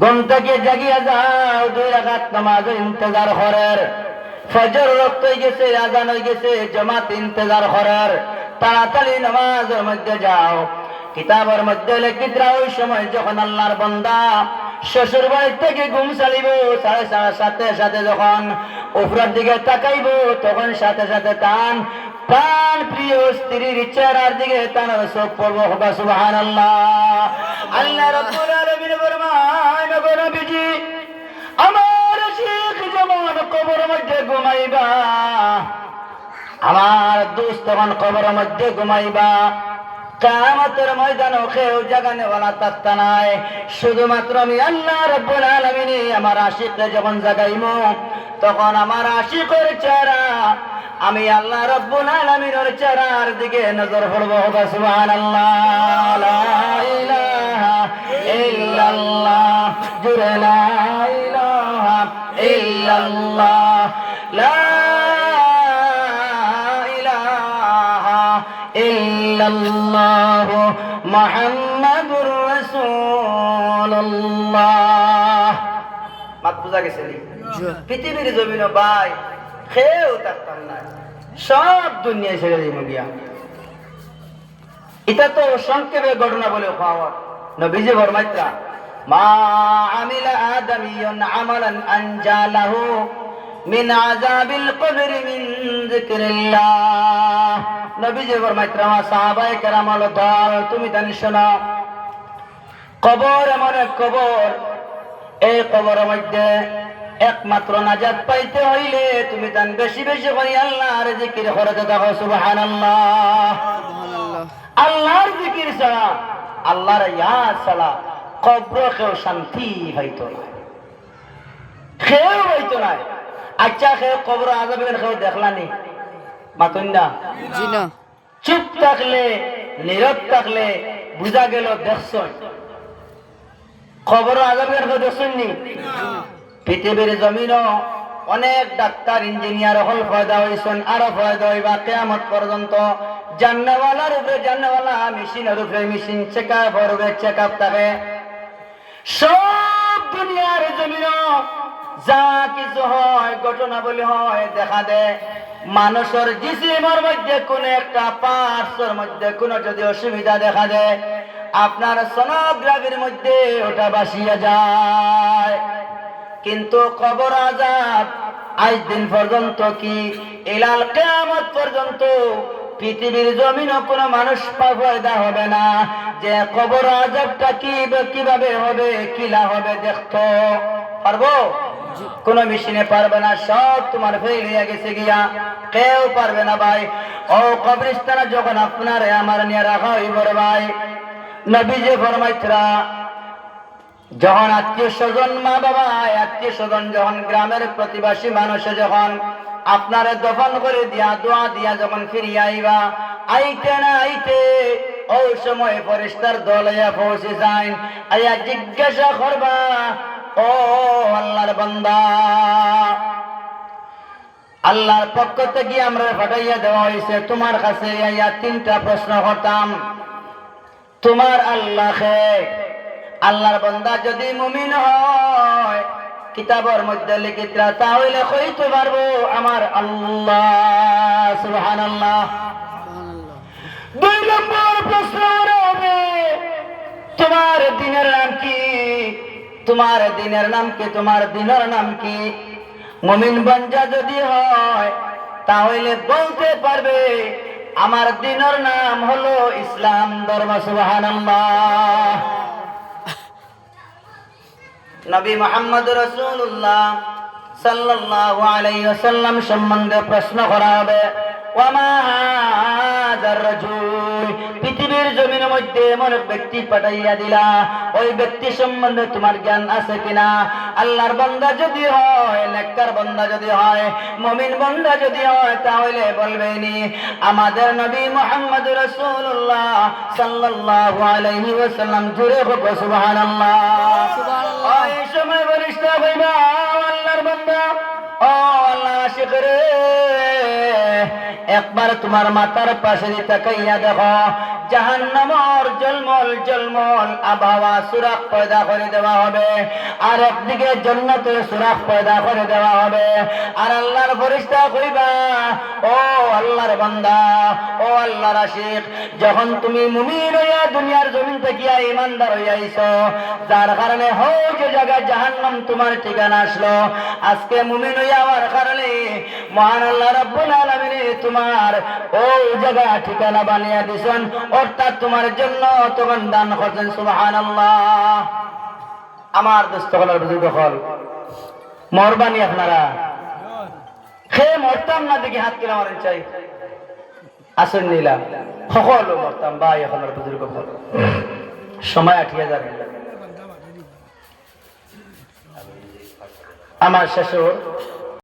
ঘুম থেকে জাগিয়া যাও, দুই রাকাত নামাজের ইন্তজার করার ফজর রক্ত হয়ে গেছে, আজান হয়ে গেছে, জমাত ইন্তজার করার তাড়াতাড়ি নামাজের মধ্যে যাও। কিতাবের মধ্যে লেখিতরা ওই সময় যখন আল্লাহর বন্দা শ্বশুর বাড়ি থেকে ঘুম চালিব, সাড়ে সাড়ে সাথে সাথে যখন উপরের দিকে তাকাইব, তখন সাথে সাথে টান প্রাণ প্রিয় স্ত্রীর চেহারার দিকে তার চোখ পড়ব। হবা সুবাহান আল্লাহ আল্লাহ ফরমান গো নবীজি। আমার শেখ যেমন কবর মধ্যে ঘুমাইবা। আমার দোস্ত তখন কবর মধ্যে ঘুমাইবা। কামতের ময়দান কেউ জাগানে ওলা তাত্তা নাই। শুধুমাত্র আমি আল্লাহ রব্বুল আলামিন আমার আশিককে যখন জাগাইমু, তখন আমার আশিকের চেহারা, আমি আল্লাহ রব্বুল আলামিনের চেহারার দিকে নজর হবে সুবহানাল্লাহ, লা ইল্লাল্লাহ। জুরে লা ইলাহা ইল্লাল্লাহ লা ইলাহা ইল্লাল্লাহ মুহাম্মাদুর রাসূলুল্লাহ মাত বুঝা গেছে? পৃথিবীর জমিন ভাই খেয়েও থাকতাম না। সব দুনিয়ায় ছেড়ে দিব গিয়া। এটা তো সংক্ষেপে ঘটনা বলে খাওয়া। নবীজি ফরমাইতা মা আমিলা আদামিয়ুন আমালান আনজালাহু মিন আযাবিল কবর মিন যিকরিল্লাহ। নবীজি ফরমাইতা মা সাহাবায়ে কেরাম হলো দল তুমি জানি শোনো কবর এমন এক কবর। এই কবরের মধ্যে একমাত্র নাজাত পাইতে হইলে তুমি তান বেশি বেশি করে আল্লাহর জিকির করতে থাকো সুবহানাল্লাহ। আল্লাহর জিকির ছাড়া আল্লাহর ইয়াদ ছাড়া কবর কেউ শান্তি হইতো না। কেউ হইতো না। আচ্ছা কেউ কবর আজাবে কেউ দেখলানি মাতুন না। চুপ থাকলে নীরব থাকলে বুঝা গেল দেখছ খবর আজাবের কেউ দেখছেননি পৃথিবীর জমিন অনেক ডাক্তার ইঞ্জিনিয়ার হল ফয়দা হয়েছেন আরও ফয়দা হইবা কেয়ামত পর্যন্ত জান্নাওয়ালার উপরে জান্নাওয়ালা মেশিনের উপরে machine check up check up থাকে। সব দুনিয়ার জমিন যা কিছু হয় ঘটনা বলি হয়, দেখা দেয়। মানুষের জিসিমের মধ্যে কোন একটা পার্শ্বের মধ্যে কোন যদি অসুবিধা দেখা দেয়, আপনার সোনোগ্রাফির মধ্যে ওটা বাসিয়া যায়। কিন্তু কবর আজাদ আজ দিন পর্যন্ত কি? এলাল কেয়ামত পর্যন্ত পৃথিবীর জমিন কোনো মানুষ পয়দা হবে না। যে কবর আজাবটা কি কীভাবে হবে কিলা হবে দেখতো। পারব? কোন মেশিনে পারবে না সব তোমার ফেল হয়ে গেছে গিয়া। কেউ পারবে না ভাই। ও কবরিস্তানে যখন আপনার আমার নিয়ে রাখা হইব ভাই নবী যে ফরমাইতরা যখন আত্মীয় স্বজন মা বাবা আত্মীয় স্বজন যখন গ্রামের প্রতিবাসী মানুষে যখন আপনারে দফন করে দিয়া, দোয়া দিয়া যখন ফিরিয়ে আইবা, আইতে না আইতে ওই সময় পরিষ্কার দলাইয়া পৌঁছে যান আইয়া জিজ্ঞাসা করবা, ও আল্লাহর বান্দা, আল্লাহর পক্ষ থেকে আমরা ফাটাইয়া দেওয়া হয়েছে তোমার কাছে আইয়া তিনটা প্রশ্ন করতাম। তোমার আল্লাহকে আল্লাহর বন্দা যদি মুমিন হয় কিতাবের মধ্যে লিখিতরা তাহলে কইতে পারব আমার আল্লাহ সুবহানাল্লাহ। দুই নম্বর প্রশ্ন হবে তোমার দিনের নাম কি? তোমার দিনের নাম কি? তোমার দিনের নাম কি? মমিন বঞ্জা যদি হয় তাহলে বলতে পারবে আমার দিনের নাম হলো ইসলাম ধর্ম সুবহানাল্লাহ। নবী মোহাম্মদ রসুল্লাহ সাল্লাল্লাহু আলাইহি ওয়াসাল্লাম সম্বন্ধে প্রশ্ন করা হবে পৃথিবীর জমিনের মধ্যে এমন ব্যক্তি পাঠাইয়া দিলা, ওই ব্যক্তি সম্বন্ধে তোমার জ্ঞান আছে কিনা? আল্লাহর বান্দা যদি হয়, নেককার বান্দা যদি হয়, মুমিন বান্দা যদি হয়, তাহলে বলবেনি আমাদের নবী মোহাম্মদ রাসূলুল্লাহ সাল্লাল্লাহু আলাইহি ওয়াসাল্লাম জুড়ে হোক সুবহানাল্লাহ। এই সময় একবার তোমার মাথার পাশে তাকাইয়া দেখো জাহান্নামর জলমল জলমল আবহাওয়া সুরাক পয়দা করে দেওয়া হবে। আর একদিকে সুরাক পয়দা করে দেওয়া হবে। আর আল্লাহর ফরিস্তা কইবা, ও আল্লাহর বান্দা, ও আল্লাহর আশিক যখন তুমি মুমিন হইয়া দুনিয়ার জমিন থেকে ইমানদার হইয়া আইছো, যার কারণে হও যে জায়গায় জাহান্নাম তোমার ঠিকানা আসলো। আজকে মুমিন হইয়া হওয়ার কারণে মহান আল্লাহ রাব্বুল আলামিন তোমার ওই জায়গা ঠিকানা বানিয়ে দিছেন। অর্থাৎ তোমার জন্য তখন দান করছেন, সুবহানাল্লাহ। আমার দোস্ত হলার বুজুর্গ হল মহরবানি আপনারা। খেয়ে মরতাম না, দেখি হাত কিনা মারেন চাই আসেন নিলাম সকলো মরতাম বা এখনের বুজুর্গ হল। সময় আঠিয়ে যাবে। আমার শেষ